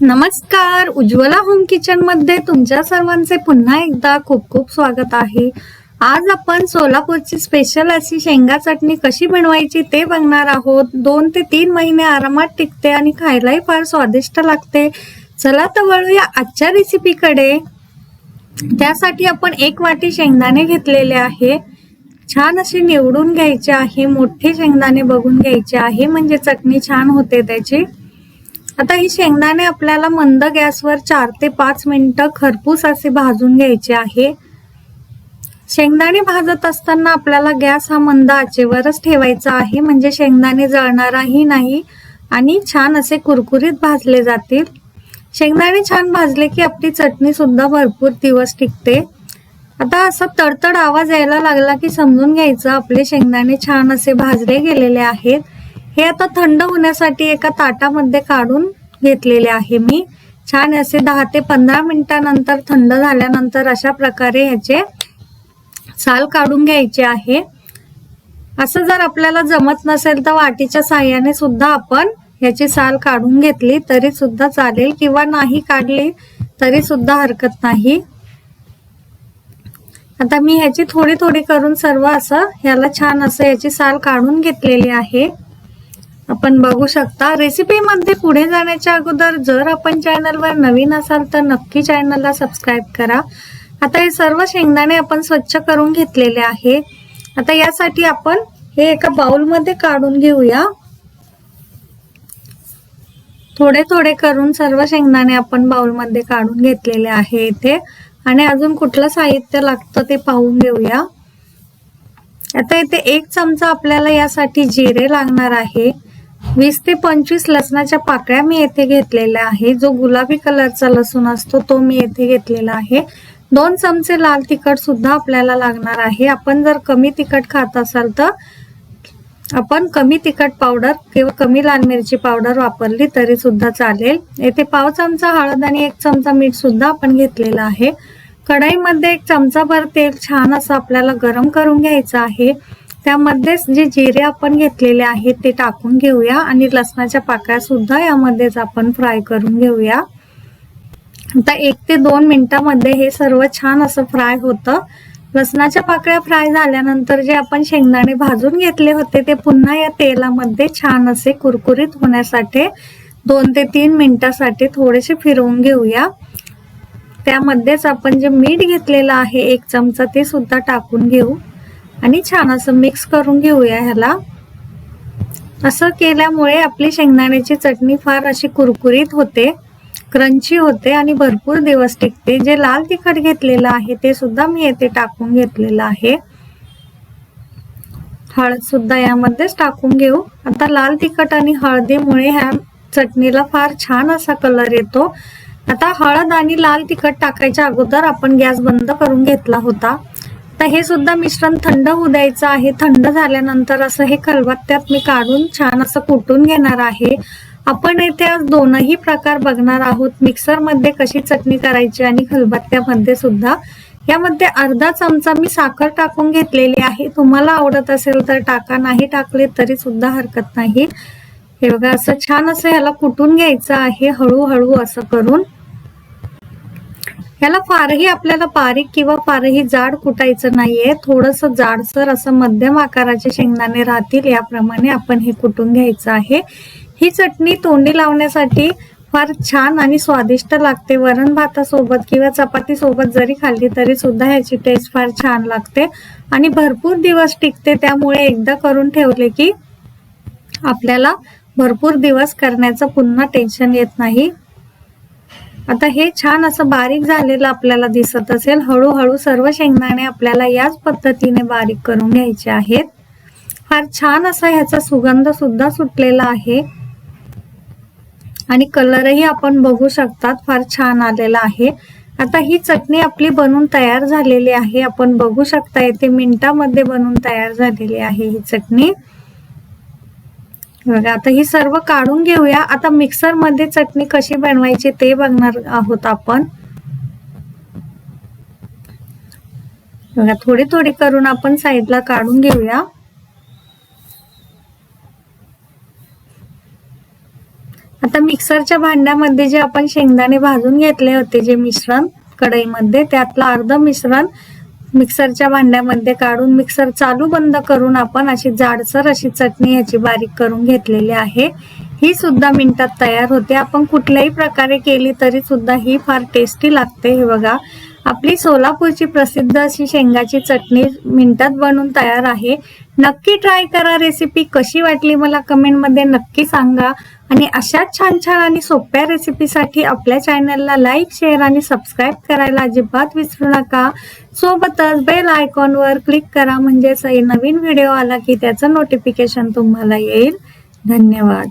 नमस्कार. उज्ज्वला होम किचनमध्ये तुमच्या सर्वांचे पुन्हा एकदा खूप खूप स्वागत आहे. आज आपण सोलापूरची स्पेशल अशी शेंगा चटणी कशी बनवायची ते बघणार आहोत. दोन ते तीन महिने आरामात टिकते आणि खायलाही फार स्वादिष्ट लागते. चला तर वळूया आजच्या रेसिपीकडे त्यासाठी आपण एक वाटी शेंगदाणे घेतलेले आहे. छान असे निवडून घ्यायचे आहे. मोठे शेंगदाणे बघून घ्यायचे आहे. म्हणजे चटणी छान होते त्याची. आता ही शेंगदाणे आपल्याला मंद गॅसवर चार ते पाच मिनिटं खरपूस असे भाजून घ्यायचे आहे. शेंगदाणे भाजत असताना आपल्याला गॅस हा मंद आचेवरच ठेवायचा आहे म्हणजे शेंगदाणे जळणाराही नाही आणि छान असे कुरकुरीत भाजले जातील. शेंगदाणे छान भाजले की आपली चटणी सुद्धा भरपूर दिवस टिकते. आता असा तडतड आवाज यायला लागला की समजून घ्यायचं आपले शेंगदाणे छान असे भाजले गेलेले आहेत. हे आता थंड होण्यासाठी एका ताटामध्ये काढून घेतलेले आहे मी. छान असे दहा ते पंधरा मिनिटानंतर थंड झाल्यानंतर अशा प्रकारे ह्याचे साल काढून घ्यायचे आहे. असं जर आपल्याला जमत नसेल तर वाटीच्या साह्याने सुद्धा आपण ह्याची साल काढून घेतली तरी सुद्धा चालेल किंवा नाही काढली तरी सुद्धा हरकत नाही. आता मी ह्याची थोडी थोडी करून सर्व असं ह्याला छान असं याची साल काढून घेतलेली आहे. आपण बघू शकता रेसिपीमध्ये पुढे जाण्याच्या अगोदर जर आपण चॅनलवर नवीन असाल तर नक्की चॅनलला सबस्क्राईब करा. आता हे सर्व शेंगदाणे आपण स्वच्छ करून घेतलेले आहे आता यासाठी आपण हे एका बाउलमध्ये काढून घेऊया. थोडे थोडे करून सर्व शेंगदाणे आपण बाउलमध्ये काढून घेतलेले आहे इथे. आणि अजून कुठलं साहित्य लागतं ते पाहून घेऊया. आता इथे एक चमचा आपल्याला यासाठी जिरे लागणार आहे. वीस ते पंचवीस लसणाच्या पाकळ्या मी येथे घेतलेल्या आहे जो गुलाबी कलरचा लसूण असतो तो मी येथे घेतलेला आहे. दोन चमचे लाल तिखट सुद्धा आपल्याला लागणार आहे. आपण जर कमी तिखट खात असाल तर आपण कमी तिखट पावडर किंवा कमी लाल मिरची पावडर वापरली तरी सुद्धा चालेल. येथे पाव चमचा हळद आणि एक चमचा मीठ सुद्धा आपण घेतलेला आहे. कढईमध्ये एक चमचाभर तेल छान असं आपल्याला गरम करून घ्यायचं आहे. त्यामध्येच जे जिरे आपण घेतलेले आहेत ते टाकून घेऊया आणि लसणाच्या पाकळ्या सुद्धा यामध्येच आपण फ्राय करून घेऊया. आता एक ते दोन मिनिटामध्ये हे सर्व छान असं फ्राय होतं. लसणाच्या पाकळ्या फ्राय झाल्यानंतर जे आपण शेंगदाणे भाजून घेतले होते ते पुन्हा या तेलामध्ये छान असे कुरकुरीत होण्यासाठी दोन ते तीन मिनिटासाठी थोडेसे फिरवून घेऊया. त्यामध्येच आपण जे मीठ घेतलेलं आहे एक चमचा ते सुद्धा टाकून घेऊ. आणि छान असं मिक्स करून घेऊया ह्याला. असं केल्यामुळे आपली शेंगदाण्याची चटणी फार अशी कुरकुरीत होते क्रंची होते आणि भरपूर दिवस टिकते. जे लाल तिखट घेतलेलं आहे ते सुद्धा मी येथे टाकून घेतलेलं आहे. हळद सुद्धा यामध्येच टाकून घेऊ. आता लाल तिखट आणि हळदीमुळे ह्या चटणीला फार छान असा कलर येतो. आता हळद आणि लाल तिखट टाकायच्या अगोदर आपण गॅस बंद करून घेतला होता. तर हे सुद्धा मिश्रण थंड होऊ द्यायचं आहे. थंड झाल्यानंतर असं हे खलबत्त्यात मी काढून छान असं कुटून घेणार आहे. आपण येथे आज दोनही प्रकार बघणार आहोत. मिक्सरमध्ये कशी चटणी करायची आणि खलबत्त्यामध्ये सुद्धा. यामध्ये अर्धा चमचा मी साखर टाकून घेतलेली आहे. तुम्हाला आवडत असेल तर टाका नाही टाकले तरी सुद्धा हरकत नाही. हे बघा असं छान असं ह्याला कुटून घ्यायचं आहे. हळूहळू असं करून. याला फारही आपल्याला बारीक किंवा फारही जाड कुटायचं नाहीये. थोडस जाडसर असं मध्यम आकाराचे शेंगदाणे राहतील याप्रमाणे आपण हे कुटून घ्यायचं आहे. ही चटणी तोंडी लावण्यासाठी फार छान आणि स्वादिष्ट लागते. वरण भातासोबत किंवा चपाती सोबत जरी खाल्ली तरी सुद्धा ह्याची टेस्ट फार छान लागते. आणि भरपूर दिवस टिकते त्यामुळे एकदा करून ठेवले की आपल्याला भरपूर दिवस करण्याचं पुन्हा टेन्शन येत नाही. आता हे छान असं बारीक झालेलं आपल्याला दिसत असेल. हळूहळू सर्व शेंगदाणे आपल्याला याच पद्धतीने बारीक करून घ्यायचे आहेत. फार छान असा ह्याचा सुगंध सुद्धा सुटलेला आहे. आणि कलरही आपण बघू शकतात फार छान आलेला आहे. आता ही चटणी आपली बनून तयार झालेली आहे. आपण बघू शकता येते मिनिटामध्ये बनून तयार झालेली आहे ही चटणी. बघा आता ही सर्व काढून घेऊया. आता मिक्सरमध्ये चटणी कशी बनवायची ते बघणार आहोत आपण. बघा थोडी थोडी करून आपण साईडला काढून घेऊया. आता मिक्सरच्या भांड्यामध्ये जे आपण शेंगदाणे भाजून घेतले होते जे मिश्रण कढईमध्ये त्यातलं अर्ध मिश्रण मिक्सरच्या भांड्यामध्ये काढून मिक्सर चालू बंद करून आपण अशी जाडसर अशी चटणी ह्याची बारीक करून घेतलेली आहे. ही सुद्धा मिनिटात तयार होते. आपण कुठल्याही प्रकारे केली तरी सुद्धा ही फार टेस्टी लागते हे बघा. आपली सोलापूरची प्रसिद्ध अशी शेंगाची चटणी मिनिटात बनून तयार आहे. नक्की ट्राय करा. रेसिपी कशी वाटली मला कमेंटमध्ये नक्की सांगा. आणि अशाच छान छान आणि सोप्या रेसिपीसाठी आपल्या चॅनलला लाईक शेअर आणि सबस्क्राईब करायला अजिबात विसरू नका. सोबतच बेल आयकॉनवर क्लिक करा म्हणजेच नवीन व्हिडिओ आला की त्याचं नोटिफिकेशन तुम्हाला येईल. धन्यवाद.